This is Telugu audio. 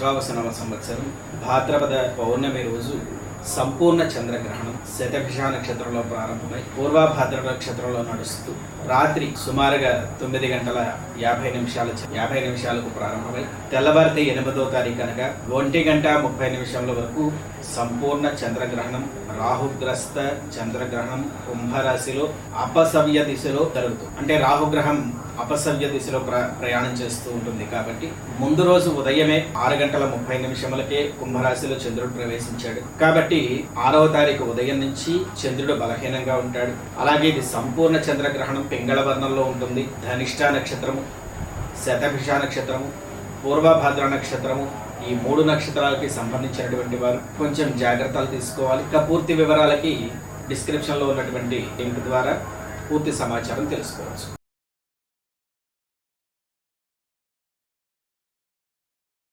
విశ్వావసనవ సంవత్సరం భాద్రపద పౌర్ణమి రోజు సంపూర్ణ చంద్రగ్రహణం శతభిష నక్షత్రంలో ప్రారంభమై పూర్వభాద్ర నక్షత్రంలో నడుస్తూ రాత్రి సుమారుగా తొమ్మిది గంటల యాభై నిమిషాల యాభై నిమిషాలకు ప్రారంభమై తెల్లవారితే ఎనిమిదో తారీఖు అనగా ఒంటి గంట ముప్పై నిమిషాల వరకు సంపూర్ణ చంద్రగ్రహణం రాహుగ్రస్త చంద్రగ్రహణం కుంభరాశిలో అపసవ్య దిశలో జరుగుతుంది అంటే రాహుగ్రహం అపసవ్య దిశలో ప్ర ప్రయాణం చేస్తూ ఉంటుంది కాబట్టి ముందు రోజు ఉదయమే ఆరు గంటల ముప్పై నిమిషములకే కుంభరాశిలో చంద్రుడు ప్రవేశించాడు. కాబట్టి ఆరవ తారీఖు ఉదయం నుంచి చంద్రుడు బలహీనంగా ఉంటాడు. అలాగే ఇది సంపూర్ణ చంద్రగ్రహణం పింగళ వర్ణంలో ఉంటుంది. ధనిష్ట నక్షత్రము శతభిష నక్షత్రము పూర్వభాద్ర నక్షత్రము ఈ మూడు నక్షత్రాలకి సంబంధించినటువంటి వారు కొంచెం జాగ్రత్తలు తీసుకోవాలి. ఇంకా పూర్తి వివరాలకి డిస్క్రిప్షన్లో ఉన్నటువంటి లింక్ ద్వారా పూర్తి సమాచారం తెలుసుకోవచ్చు.